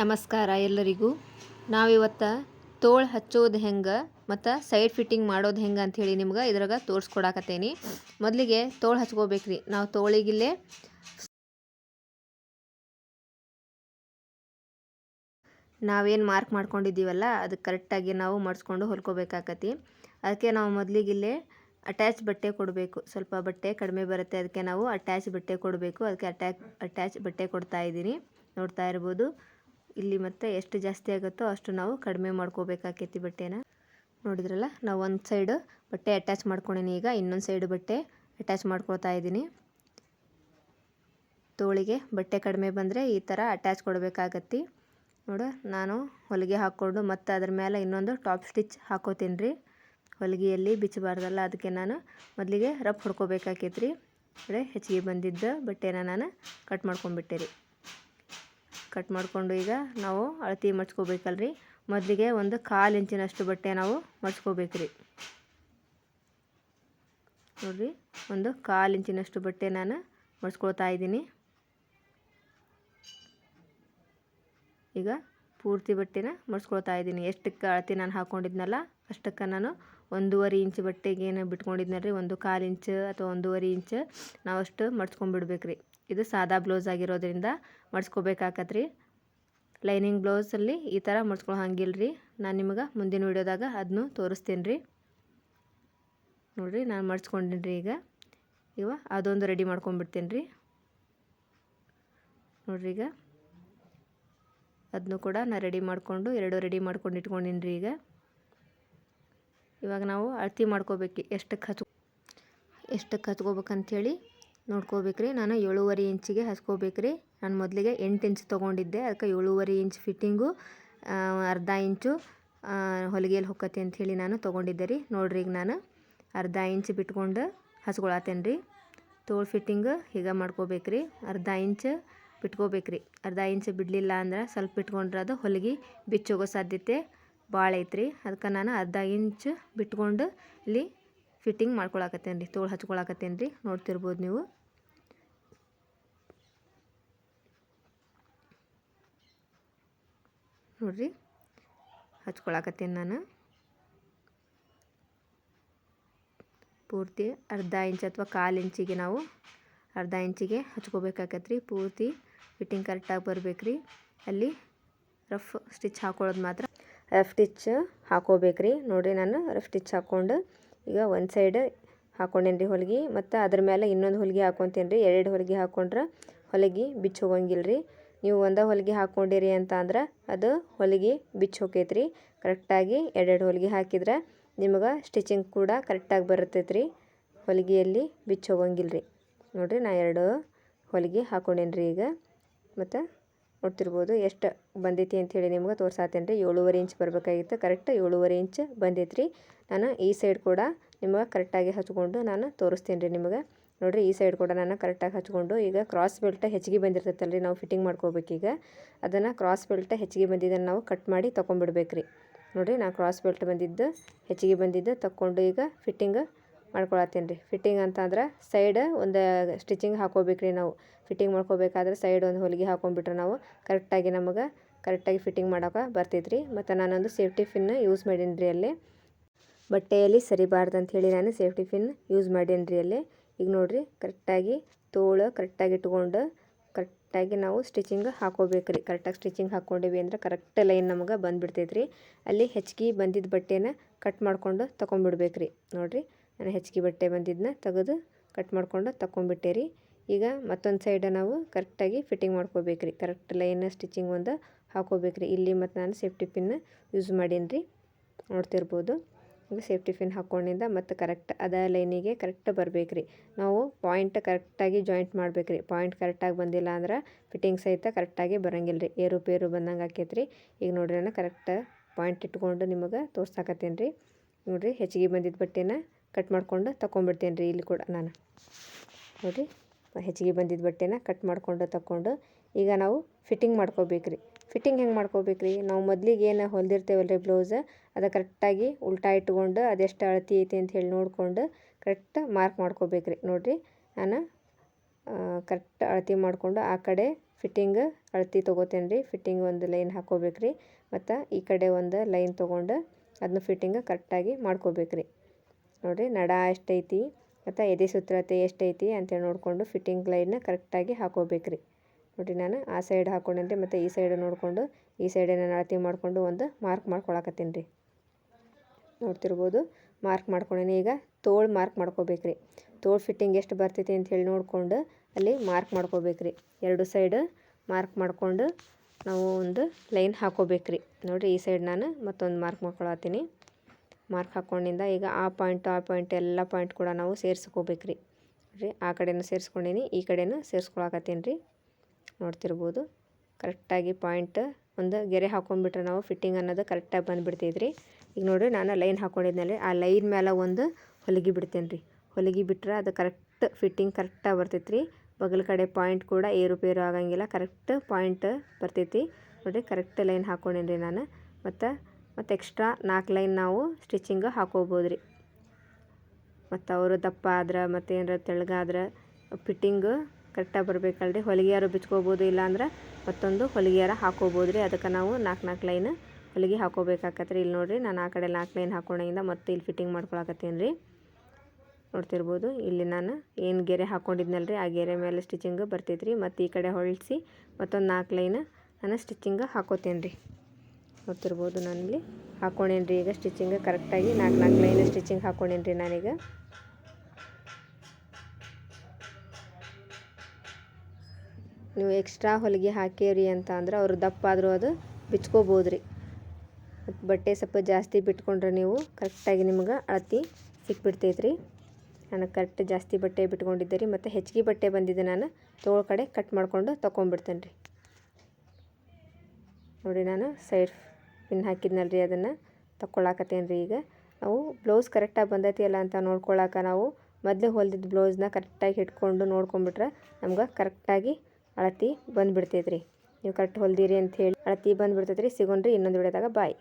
ನಮಸ್ಕಾರ ಎಲ್ಲರಿಗೂ. ನಾವಿವತ್ತು ತೋಳು ಹಚ್ಚೋದು ಹೆಂಗೆ ಮತ್ತು ಸೈಡ್ ಫಿಟ್ಟಿಂಗ್ ಮಾಡೋದು ಹೆಂಗೆ ಅಂಥೇಳಿ ನಿಮ್ಗೆ ಇದ್ರಾಗ ತೋರಿಸ್ಕೊಡಾಕತ್ತೇನಿ. ಮೊದಲಿಗೆ ತೋಳು ಹಚ್ಕೋಬೇಕ್ರಿ. ನಾವು ತೋಳಿಗಿಲ್ಲೇ ನಾವೇನು ಮಾರ್ಕ್ ಮಾಡ್ಕೊಂಡಿದ್ದೀವಲ್ಲ, ಅದು ಕರೆಕ್ಟಾಗಿ ನಾವು ಮಡಿಸ್ಕೊಂಡು ಹೊಲ್ಕೋಬೇಕಾಕತಿ. ಅದಕ್ಕೆ ನಾವು ಮೊದಲಿಗಿಲ್ಲೇ ಅಟ್ಯಾಚ್ ಬಟ್ಟೆ ಕೊಡಬೇಕು. ಸ್ವಲ್ಪ ಬಟ್ಟೆ ಕಡಿಮೆ ಬರುತ್ತೆ ಅದಕ್ಕೆ ನಾವು ಅಟ್ಯಾಚ್ ಬಟ್ಟೆ ಕೊಡಬೇಕು. ಅದಕ್ಕೆ ಅಟ್ಯಾಚ್ ಅಟ್ಯಾಚ್ ಬಟ್ಟೆ ಕೊಡ್ತಾ ಇದ್ದೀನಿ ನೋಡ್ತಾ ಇರ್ಬೋದು. ಇಲ್ಲಿ ಮತ್ತೆ ಎಷ್ಟು ಜಾಸ್ತಿ ಆಗುತ್ತೋ ಅಷ್ಟು ನಾವು ಕಡಿಮೆ ಮಾಡ್ಕೋಬೇಕಾಕೈತಿ ಬಟ್ಟೆನ. ನೋಡಿದ್ರಲ್ಲ, ನಾವು ಒಂದು ಸೈಡ್ ಬಟ್ಟೆ ಅಟ್ಯಾಚ್ ಮಾಡ್ಕೊಂಡಿನಿ ಈಗ, ಇನ್ನೊಂದು ಸೈಡ್ ಬಟ್ಟೆ ಅಟ್ಯಾಚ್ ಮಾಡ್ಕೊಳ್ತಾ ಇದ್ದೀನಿ. ತೋಳಿಗೆ ಬಟ್ಟೆ ಕಡಿಮೆ ಬಂದರೆ ಈ ಥರ ಅಟ್ಯಾಚ್ ಕೊಡಬೇಕಾಗತ್ತಿ. ನೋಡು, ನಾನು ಹೊಲಿಗೆ ಹಾಕ್ಕೊಂಡು ಮತ್ತು ಅದ್ರ ಮೇಲೆ ಇನ್ನೊಂದು ಟಾಪ್ ಸ್ಟಿಚ್ ಹಾಕೋತೀನಿ ರೀ ಹೊಲಿಗೆಯಲ್ಲಿ ಬಿಚ್ಚಬಾರ್ದಲ್ಲ, ಅದಕ್ಕೆ ನಾನು ಮೊದಲಿಗೆ ರಫ್ ಹೊಡ್ಕೋಬೇಕಾಕೈತಿ ರೀ ಅಂದರೆ ಹೆಚ್ಚಿಗೆ ಬಂದಿದ್ದ ಬಟ್ಟೆನ ನಾನು ಕಟ್ ಮಾಡ್ಕೊಂಡ್ಬಿಟ್ಟೆ ರೀ ಕಟ್ ಮಾಡಿಕೊಂಡು ಈಗ ನಾವು ಅಳತೆ ಮಡ್ಚ್ಕೋಬೇಕಲ್ರಿ ಮೊದಲಿಗೆ ಒಂದು ಕಾಲು ಇಂಚಿನಷ್ಟು ಬಟ್ಟೆ ನಾವು ಮಡ್ಚ್ಕೋಬೇಕು ರೀ ನೋಡಿರಿ, ಒಂದು ಕಾಲು ಇಂಚಿನಷ್ಟು ಬಟ್ಟೆ ನಾನು ಮಡ್ಚ್ಕೊಳ್ತಾ ಇದ್ದೀನಿ. ಈಗ ಪೂರ್ತಿ ಬಟ್ಟೆನ ಮಡ್ಸ್ಕೊಳ್ತಾ ಇದ್ದೀನಿ. ಎಷ್ಟಕ್ಕೆ ಅಳತೆ ನಾನು ಹಾಕ್ಕೊಂಡಿದ್ನಲ್ಲ ಅಷ್ಟಕ್ಕೆ ನಾನು ಒಂದೂವರೆ ಇಂಚ್ ಬಟ್ಟೆಗೇನು ಬಿಟ್ಕೊಂಡಿದ್ನಲ್ರಿ. ಒಂದು ಕಾಲು ಇಂಚು ಅಥವಾ ಒಂದೂವರೆ ಇಂಚು ನಾವಷ್ಟು ಅಷ್ಟು ಮಡ್ಸ್ಕೊಂಡ್ಬಿಡ್ಬೇಕು ರೀ ಇದು ಸಾದಾ ಬ್ಲೌಸ್ ಆಗಿರೋದ್ರಿಂದ ಮಡ್ಸ್ಕೋಬೇಕಾಕತ್ರಿ. ಲೈನಿಂಗ್ ಬ್ಲೌಸಲ್ಲಿ ಈ ಥರ ಮಡ್ಸ್ಕೊಳ್ಳೋ ಹಂಗಿಲ್ಲ ರೀ ನಾನು ನಿಮಗೆ ಮುಂದಿನ ವೀಡಿಯೋದಾಗ ಅದನ್ನು ತೋರಿಸ್ತೀನಿ ರೀ ನೋಡಿರಿ, ನಾನು ಮಡ್ಸ್ಕೊಂಡಿನಿ ರೀ ಈಗ. ಇವ ಅದೊಂದು ರೆಡಿ ಮಾಡ್ಕೊಂಡ್ಬಿಡ್ತೀನಿ ರೀ ನೋಡಿರಿ ಈಗ. ಅದನ್ನು ಕೂಡ ನಾನು ರೆಡಿ ಮಾಡಿಕೊಂಡು ಎರಡು ರೆಡಿ ಮಾಡ್ಕೊಂಡು ಇಟ್ಕೊಂಡಿನಿ ರೀ ಈಗ. ಇವಾಗ ನಾವು ಅಳತಿ ಮಾಡ್ಕೋಬೇಕು. ಎಷ್ಟಕ್ಕೆ ಹಚ್ ಎಷ್ಟಕ್ಕೆ ಹಚ್ಕೋಬೇಕಂಥೇಳಿ ನೋಡ್ಕೋಬೇಕ್ರಿ. ನಾನು ಏಳುವರೆ ಇಂಚಿಗೆ ಹಚ್ಕೋಬೇಕ್ರಿ ನಾನು ಮೊದಲಿಗೆ ಎಂಟು ಇಂಚ್ ತೊಗೊಂಡಿದ್ದೆ. ಅದಕ್ಕೆ ಏಳುವರೆ ಇಂಚ್ ಫಿಟ್ಟಿಂಗು ಅರ್ಧ ಇಂಚು ಹೊಲಿಗೆಯಲ್ಲಿ ಹೊಕ್ಕತಿ ಅಂಥೇಳಿ ನಾನು ತೊಗೊಂಡಿದ್ದೆ ರೀ. ನೋಡ್ರಿ ಈಗ ನಾನು ಅರ್ಧ ಇಂಚ್ ಬಿಟ್ಕೊಂಡು ಹಚ್ಕೊಳತ್ತೇನೆ ರೀ ತೋಳು ಫಿಟ್ಟಿಂಗ್ ಹೀಗೆ ಮಾಡ್ಕೋಬೇಕ್ರಿ. ಅರ್ಧ ಇಂಚ್ ಬಿಟ್ಕೋಬೇಕ್ರಿ. ಅರ್ಧ ಇಂಚ್ ಬಿಡಲಿಲ್ಲ ಅಂದ್ರೆ ಸ್ವಲ್ಪ ಬಿಟ್ಕೊಂಡ್ರೆ ಅದು ಹೊಲಿಗೆ ಬಿಚ್ಚೋಗೋ ಸಾಧ್ಯತೆ ಭಾಳ ಐತ್ರಿ. ಅದಕ್ಕೆ ನಾನು ಅರ್ಧ ಇಂಚ್ ಬಿಟ್ಕೊಂಡು ಇಲ್ಲಿ ಫಿಟ್ಟಿಂಗ್ ಮಾಡ್ಕೊಳಕತ್ತೇನೆ ರೀ ತೋಳು ಹಚ್ಕೊಳಕತ್ತೇನೆ ರೀ ನೋಡ್ತಿರ್ಬೋದು ನೀವು. ನೋಡ್ರಿ, ಹಚ್ಕೊಳಕತ್ತೇನೆ ನಾನು. ಪೂರ್ತಿ ಅರ್ಧ ಇಂಚ್ ಅಥವಾ ಕಾಲು ಇಂಚಿಗೆ ನಾವು ಅರ್ಧ ಇಂಚಿಗೆ ಹಚ್ಕೋಬೇಕಾಕತ್ರಿ, ಪೂರ್ತಿ ಫಿಟ್ಟಿಂಗ್ ಕರೆಕ್ಟಾಗಿ ಬರ್ಬೇಕ್ರಿ. ಅಲ್ಲಿ ರಫ್ ಸ್ಟಿಚ್ ಹಾಕೊಳ್ಳೋದು ಮಾತ್ರ ರಫ್ ಸ್ಟಿಚ್ ಹಾಕೋಬೇಕ್ರಿ. ನೋಡಿರಿ ನಾನು ರಫ್ ಸ್ಟಿಚ್ ಹಾಕ್ಕೊಂಡು ಈಗ ಒಂದು ಸೈಡ್ ಹಾಕೊಂಡೇನಿ ರೀ ಹೊಲಿಗೆ, ಮತ್ತು ಅದ್ರ ಮೇಲೆ ಇನ್ನೊಂದು ಹೊಲಿಗೆ ಹಾಕ್ಕೊತೀನಿ ರೀ ಎರಡು ಹೊಲಿಗೆ ಹಾಕ್ಕೊಂಡ್ರೆ ಹೊಲಿಗೆ ಬಿಚ್ಚಿ ಹೋಗಂಗಿಲ್ಲ ರೀ ನೀವು ಒಂದೇ ಹೊಲಿಗೆ ಹಾಕ್ಕೊಂಡಿರಿ ಅಂತ ಅಂದ್ರೆ ಅದು ಹೊಲಿಗೆ ಬಿಚ್ಚಿ ರೀ ಕರೆಕ್ಟಾಗಿ ಎರಡೆರಡು ಹೊಲಿಗೆ ಹಾಕಿದ್ರೆ ನಿಮಗೆ ಸ್ಟಿಚಿಂಗ್ ಕೂಡ ಕರೆಕ್ಟಾಗಿ ಬರ್ತೈತೆ ರೀ ಹೊಲಿಗೆಯಲ್ಲಿ ಬಿಚ್ಚಿ ಹೋಗಂಗಿಲ್ಲ ರೀ ನೋಡಿರಿ ನಾ ಎರಡು ಹೊಲಿಗೆ ಹಾಕ್ಕೊಂಡೇನಿ ರೀ ಈಗ. ಮತ್ತು ನೋಡ್ತಿರ್ಬೋದು. ಎಷ್ಟು ಬಂದೈತಿ ಅಂಥೇಳಿ ನಿಮ್ಗೆ ತೋರ್ಸಾತೇನೆ ರೀ. ಏಳುವರೆ ಇಂಚ್ ಬರಬೇಕಾಗಿತ್ತು. ಕರೆಕ್ಟ್ ಏಳುವರೆ ಇಂಚ್ ಬಂದೈತೆ ರೀ ನಾನು ಈ ಸೈಡ್ ಕೂಡ ನಿಮಗೆ ಕರೆಕ್ಟಾಗಿ ಹಚ್ಕೊಂಡು ನಾನು ತೋರಿಸ್ತೀನಿ ರೀ ನಿಮಗೆ. ನೋಡಿರಿ, ಈ ಸೈಡ್ ಕೂಡ ನಾನು ಕರೆಕ್ಟಾಗಿ ಹಚ್ಕೊಂಡು ಈಗ ಕ್ರಾಸ್ ಬೆಲ್ಟ್ ಹೆಚ್ಚಿಗೆ ಬಂದಿರ್ತೈತಲ್ಲ ರೀ ನಾವು ಫಿಟ್ಟಿಂಗ್ ಮಾಡ್ಕೋಬೇಕೀಗ ಅದನ್ನು ಕ್ರಾಸ್ ಬೆಲ್ಟ್ ಹೆಚ್ಚಿಗೆ ಬಂದಿದ್ದನ್ನು ನಾವು ಕಟ್ ಮಾಡಿ ತೊಗೊಂಬಿಡ್ಬೇಕು ರೀ ನೋಡಿರಿ ನಾನು ಕ್ರಾಸ್ ಬೆಲ್ಟ್ ಬಂದಿದ್ದು, ಹೆಚ್ಚಿಗೆ ಬಂದಿದ್ದು, ತಕ್ಕೊಂಡು ಈಗ ಫಿಟ್ಟಿಂಗ್ ಮಾಡ್ಕೊಳತ್ತೀನಿ ರೀ ಫಿಟ್ಟಿಂಗ್ ಅಂತಂದ್ರೆ ಸೈಡ್ ಒಂದು ಸ್ಟಿಚಿಂಗ್ ಹಾಕೋಬೇಕ್ರಿ ನಾವು. ಫಿಟ್ಟಿಂಗ್ ಮಾಡ್ಕೋಬೇಕಾದ್ರೆ ಸೈಡ್ ಒಂದು ಹೊಲಿಗೆ ಹಾಕೊಂಡ್ಬಿಟ್ರೆ ನಾವು ಕರೆಕ್ಟಾಗಿ ನಮಗೆ ಕರೆಕ್ಟಾಗಿ ಫಿಟ್ಟಿಂಗ್ ಮಾಡೋಕೆ ಬರ್ತೈತೆ ರೀ ಮತ್ತು ನಾನೊಂದು ಸೇಫ್ಟಿ ಫಿನ್ ಯೂಸ್ ಮಾಡೀನಿ ರೀ ಅಲ್ಲಿ. ಬಟ್ಟೆಯಲ್ಲಿ ಸರಿಬಾರ್ದು ಅಂಥೇಳಿ ನಾನು ಸೇಫ್ಟಿ ಫಿನ್ ಯೂಸ್ ಮಾಡೀನಿ ರೀ ಅಲ್ಲಿ. ಈಗ ನೋಡಿರಿ ಕರೆಕ್ಟಾಗಿ ತೋಳು ಕರೆಕ್ಟಾಗಿ ಇಟ್ಕೊಂಡು ಕರೆಕ್ಟಾಗಿ ನಾವು ಸ್ಟಿಚಿಂಗ್ ಹಾಕೋಬೇಕು ರೀ ಕರೆಕ್ಟಾಗಿ ಸ್ಟಿಚಿಂಗ್ ಹಾಕ್ಕೊಂಡಿವಿ ಅಂದ್ರೆ ಕರೆಕ್ಟ್ ಲೈನ್ ನಮಗೆ ಬಂದುಬಿಡ್ತೈತೆ ರೀ ಅಲ್ಲಿ ಹೆಚ್ಚಿಗೆ ಬಂದಿದ್ದ ಬಟ್ಟೆನ ಕಟ್ ಮಾಡ್ಕೊಂಡು ತೊಗೊಂಬಿಡ್ಬೇಕು ರೀ ನೋಡಿರಿ, ನಾನು ಹೆಚ್ಚಿಗೆ ಬಟ್ಟೆ ಬಂದಿದ್ದನ್ನ ತೆಗೆದು ಕಟ್ ಮಾಡ್ಕೊಂಡು ತೊಗೊಂಬಿಟ್ಟೆ ರೀ ಈಗ ಮತ್ತೊಂದು ಸೈಡ ನಾವು ಕರೆಕ್ಟಾಗಿ ಫಿಟ್ಟಿಂಗ್ ಮಾಡ್ಕೋಬೇಕು ರೀ ಕರೆಕ್ಟ್ ಲೈನ್ ಸ್ಟಿಚಿಂಗ್ ಒಂದು ಹಾಕೋಬೇಕು ಇಲ್ಲಿ ಮತ್ತು ನಾನು ಸೇಫ್ಟಿ ಪಿನ್ ಯೂಸ್ ಮಾಡೀನಿ ರೀ ನೋಡ್ತಿರ್ಬೋದು. ಈಗ ಸೇಫ್ಟಿ ಪಿನ್ ಹಾಕ್ಕೊಂಡಿಂದ ಮತ್ತು ಕರೆಕ್ಟ್ ಅದ ಲೈನಿಗೆ ಕರೆಕ್ಟ್ ಬರ್ಬೇಕು ರೀ ನಾವು ಪಾಯಿಂಟ್ ಕರೆಕ್ಟಾಗಿ ಜಾಯಿಂಟ್ ಮಾಡಬೇಕು ರೀ ಪಾಯಿಂಟ್ ಕರೆಕ್ಟಾಗಿ ಬಂದಿಲ್ಲ ಅಂದ್ರೆ ಫಿಟ್ಟಿಂಗ್ ಸಹಿತ ಕರೆಕ್ಟಾಗಿ ಬರೋಂಗಿಲ್ಲ ರೀ ಏರು ಪೇರು ಬಂದಂಗೆ ಆಕೈತೆ ರೀ ಈಗ ನೋಡ್ರಿ ನಾನು ಕರೆಕ್ಟ್ ಪಾಯಿಂಟ್ ಇಟ್ಕೊಂಡು ನಿಮಗೆ ತೋರ್ಸಾಕತ್ತೀನಿ ರೀ ನೋಡಿರಿ, ಹೆಚ್ಚಿಗೆ ಬಂದಿದ್ದ ಬಟ್ಟೆನ ಕಟ್ ಮಾಡ್ಕೊಂಡು ತಗೊಂಡ್ಬಿಡ್ತೇನೆ ರೀ ಇಲ್ಲಿ ಕೂಡ ನಾನು. ನೋಡಿರಿ, ಹೆಚ್ಚಿಗೆ ಬಂದಿದ್ದ ಬಟ್ಟೆನ ಕಟ್ ಮಾಡ್ಕೊಂಡು ತಗೊಂಡು ಈಗ ನಾವು ಫಿಟ್ಟಿಂಗ್ ಮಾಡ್ಕೋಬೇಕು ರೀ ಫಿಟ್ಟಿಂಗ್ ಹೆಂಗೆ ಮಾಡ್ಕೋಬೇಕು ರೀ ನಾವು ಮೊದಲಿಗೆ ಏನು ಹೊಲ್ದಿರ್ತೇವಲ್ಲ ರೀ ಬ್ಲೌಸ್ ಅದು ಕರೆಕ್ಟಾಗಿ ಉಲ್ಟಾ ಇಟ್ಕೊಂಡು ಅದೆಷ್ಟು ಅಳತಿ ಐತಿ ಅಂತ ಹೇಳಿ ನೋಡಿಕೊಂಡು ಕರೆಕ್ಟ್ ಮಾರ್ಕ್ ಮಾಡ್ಕೋಬೇಕು ರೀ ನೋಡಿರಿ, ನಾನು ಕರೆಕ್ಟ್ ಅಳತೆ ಮಾಡಿಕೊಂಡು ಆ ಕಡೆ ಫಿಟ್ಟಿಂಗ್ ಅಳತಿ ತೊಗೋತೇನೆ ರೀ. ಫಿಟ್ಟಿಂಗ್ ಒಂದು ಲೈನ್ ಹಾಕೋಬೇಕ್ರಿ ಮತ್ತು ಈ ಕಡೆ ಒಂದು ಲೈನ್ ತೊಗೊಂಡು ಅದನ್ನ ಫಿಟ್ಟಿಂಗ್ ಕರೆಕ್ಟಾಗಿ ಮಾಡ್ಕೋಬೇಕ್ರಿ ನೋಡಿರಿ, ನಡ ಎಷ್ಟೈತಿ, ಮತ್ತು ಎದೆ ಸುತ್ತಳತೆ ಎಷ್ಟೈತಿ ಅಂತೇಳಿ ನೋಡಿಕೊಂಡು ಫಿಟ್ಟಿಂಗ್ ಲೈನ್ನ ಕರೆಕ್ಟಾಗಿ ಹಾಕೋಬೇಕ್ರಿ ನೋಡಿರಿ, ನಾನು ಆ ಸೈಡ್ ಹಾಕೊಂಡೇನಿ ಮತ್ತು ಈ ಸೈಡ್ ನೋಡಿಕೊಂಡು ಈ ಸೈಡೇನ ಅಳತೆ ಮಾಡಿಕೊಂಡು ಒಂದು ಮಾರ್ಕ್ ಮಾಡ್ಕೊಳಕತ್ತೀನಿ ರೀ. ನೋಡ್ತಿರ್ಬೋದು ಮಾರ್ಕ್ ಮಾಡ್ಕೊಂಡೇನಿ. ಈಗ ತೋಳು ಮಾರ್ಕ್ ಮಾಡ್ಕೋಬೇಕ್ರಿ ತೋಳು ಫಿಟ್ಟಿಂಗ್ ಎಷ್ಟು ಬರ್ತೈತಿ ಅಂತ ಹೇಳಿ ನೋಡಿಕೊಂಡು ಅಲ್ಲಿ ಮಾರ್ಕ್ ಮಾಡ್ಕೋಬೇಕ್ರಿ. ಎರಡು ಸೈಡ್ ಮಾರ್ಕ್ ಮಾಡಿಕೊಂಡು ನಾವು ಒಂದು ಲೈನ್ ಹಾಕೋಬೇಕ್ರಿ. ನೋಡಿರಿ ಈ ಸೈಡ್ ನಾನು ಮತ್ತೊಂದು ಮಾರ್ಕ್ ಮಾಡ್ಕೊಳತ್ತೀನಿ. ಮಾರ್ಕ್ ಹಾಕ್ಕೊಂಡಿಂದ ಈಗ ಆ ಪಾಯಿಂಟ್ ಆ ಪಾಯಿಂಟ್ ಎಲ್ಲ ಪಾಯಿಂಟ್ ಕೂಡ ನಾವು ಸೇರಿಸ್ಕೋಬೇಕ್ರಿ. ರೀ ಆ ಕಡೆನೂ ಸೇರಿಸ್ಕೊಂಡೀನಿ, ಈ ಕಡೆನೂ ಸೇರಿಸ್ಕೊಳಕತ್ತೀನಿ ರೀ ನೋಡ್ತಿರ್ಬೋದು ಕರೆಕ್ಟಾಗಿ ಪಾಯಿಂಟ್ ಒಂದು ಗೆರೆ ಹಾಕೊಂಡ್ಬಿಟ್ರೆ ನಾವು ಫಿಟ್ಟಿಂಗ್ ಅನ್ನೋದು ಕರೆಕ್ಟಾಗಿ ಬಂದುಬಿಡ್ತೈತ್ರಿ. ಈಗ ನೋಡಿರಿ ನಾನು ಲೈನ್ ಹಾಕ್ಕೊಂಡಿದ್ನಲ್ಲಿ ಆ ಲೈನ್ ಮೇಲೆ ಒಂದು ಹೊಲಿಗೆ ಬಿಡ್ತೇನೆ ರೀ ಹೊಲಿಗೆ ಬಿಟ್ರೆ ಅದು ಕರೆಕ್ಟ್ ಫಿಟ್ಟಿಂಗ್ ಕರೆಕ್ಟಾಗಿ ಬರ್ತೈತೆ ರೀ ಬಗಲ ಕಡೆ ಪಾಯಿಂಟ್ ಕೂಡ ಏರುಪೇರು ಆಗಂಗಿಲ್ಲ. ಕರೆಕ್ಟ್ ಪಾಯಿಂಟ್ ಬರ್ತೈತಿ. ನೋಡಿರಿ ಕರೆಕ್ಟ್ ಲೈನ್ ಹಾಕ್ಕೊಂಡೇನಿ ರೀ ನಾನು. ಮತ್ತು ಮತ್ತು ಎಕ್ಸ್ಟ್ರಾ ನಾಲ್ಕು ಲೈನ್ ನಾವು ಸ್ಟಿಚಿಂಗ್ ಹಾಕೋಬೋದು ರೀ ಮತ್ತು ಅವರು ದಪ್ಪ ಆದ್ರೆ, ಮತ್ತು ಏನಾರ ತೆಳ್ಳಗಾದ್ರೆ ಫಿಟ್ಟಿಂಗ್ ಕರೆಕ್ಟಾಗಿ ಬರಬೇಕಲ್ರಿ. ಹೊಲಿಗೆಯಾರು ಬಿಚ್ಕೋಬೋದು ಇಲ್ಲಾಂದ್ರೆ ಮತ್ತೊಂದು ಹೊಲಿಗೆಯಾರ ಹಾಕೋಬೋದು ರೀ ಅದಕ್ಕೆ ನಾವು ನಾಲ್ಕು ನಾಲ್ಕು ಲೈನ್ ಹೊಲಿಗೆ ಹಾಕೋಬೇಕಾಕತ್ರಿ. ಇಲ್ಲಿ ನೋಡಿರಿ, ನಾನು ಆ ಕಡೆ ನಾಲ್ಕು ಲೈನ್ ಹಾಕೊಂಡಾಗಿಂದ ಮತ್ತೆ ಇಲ್ಲಿ ಫಿಟ್ಟಿಂಗ್ ಮಾಡ್ಕೊಳಕತ್ತೀನಿ ರೀ ನೋಡ್ತಿರ್ಬೋದು. ಇಲ್ಲಿ ನಾನು ಏನು ಗೆರೆ ಹಾಕ್ಕೊಂಡಿದ್ನಲ್ಲ ರೀ ಆ ಗೆರೆ ಮೇಲೆ ಸ್ಟಿಚಿಂಗ್ ಬರ್ತೈತೆ ರೀ ಮತ್ತು ಈ ಕಡೆ ಹೊಳಿಸಿ ಮತ್ತೊಂದು ನಾಲ್ಕು ಲೈನ್ ನಾನು ಸ್ಟಿಚಿಂಗ್ ಹಾಕೋತೇನೆ ರೀ ನೋಡ್ತಿರ್ಬೋದು ನಾನಿಲ್ಲಿ. ಹಾಕ್ಕೊಂಡೇನಿ ರೀ ಈಗ ಸ್ಟಿಚಿಂಗ್ ಕರೆಕ್ಟಾಗಿ ನಾಲ್ಕು ನಾಲ್ಕು ಲೈನ್ ಸ್ಟಿಚಿಂಗ್ ಹಾಕ್ಕೊಂಡೇನಿ ರೀ ನಾನೀಗ. ನೀವು ಎಕ್ಸ್ಟ್ರಾ ಹೊಲಿಗೆ ಹಾಕಿರಿ ಅಂತ ಅಂದ್ರೆ ಅವ್ರು ದಪ್ಪ ಆದರೂ ಅದು ಬಿಚ್ಕೋಬೋದು ರೀ ಬಟ್ಟೆ ಸ್ವಲ್ಪ ಜಾಸ್ತಿ ಬಿಟ್ಕೊಂಡ್ರೆ ನೀವು ಕರೆಕ್ಟಾಗಿ ನಿಮ್ಗೆ ಅಳತಿ ಸಿಕ್ಬಿಡ್ತೈತೆ ರೀ ನಾನು ಕರೆಕ್ಟ್ ಜಾಸ್ತಿ ಬಟ್ಟೆ ಬಿಟ್ಕೊಂಡಿದ್ದೆ ರೀ ಮತ್ತು ಹೆಚ್ಚಿಗೆ ಬಟ್ಟೆ ಬಂದಿದೆ ನಾನು, ತೋಳ ಕಡೆ ಕಟ್ ಮಾಡ್ಕೊಂಡು ತೊಗೊಂಬಿಡ್ತೇನೆ ರೀ. ನೋಡಿ ನಾನು ಸೈಡ್ ಪಿನ್ ಹಾಕಿದ್ನಲ್ಲ ರೀ ಅದನ್ನು ತೊಗೊಳಕತ್ತೇನೆ ರೀ ಈಗ. ನಾವು ಬ್ಲೌಸ್ ಕರೆಕ್ಟಾಗಿ ಬಂದೈತಿ ಅಲ್ಲ ಅಂತ ನೋಡ್ಕೊಳಕ್ಕೆ ನಾವು ಮೊದಲು ಹೊಲ್ದಿದ್ದ ಬ್ಲೌಸ್ನ ಕರೆಕ್ಟಾಗಿ ಹಿಡ್ಕೊಂಡು ನೋಡ್ಕೊಂಬಿಟ್ರೆ ನಮ್ಗೆ ಕರೆಕ್ಟಾಗಿ ಅಳತಿ ಬಂದುಬಿಡ್ತೈತೆ ರೀ. ನೀವು ಕರೆಕ್ಟ್ ಹೊಲ್ದಿರಿ ಅಂತ ಹೇಳಿ ಅಳತಿ ಬಂದುಬಿಡ್ತೈತೆ ರೀ. ಸಿಗೋಣ್ರಿ ಇನ್ನೊಂದು ವಿಡಿಯೋದಾಗ. ಬಾಯ್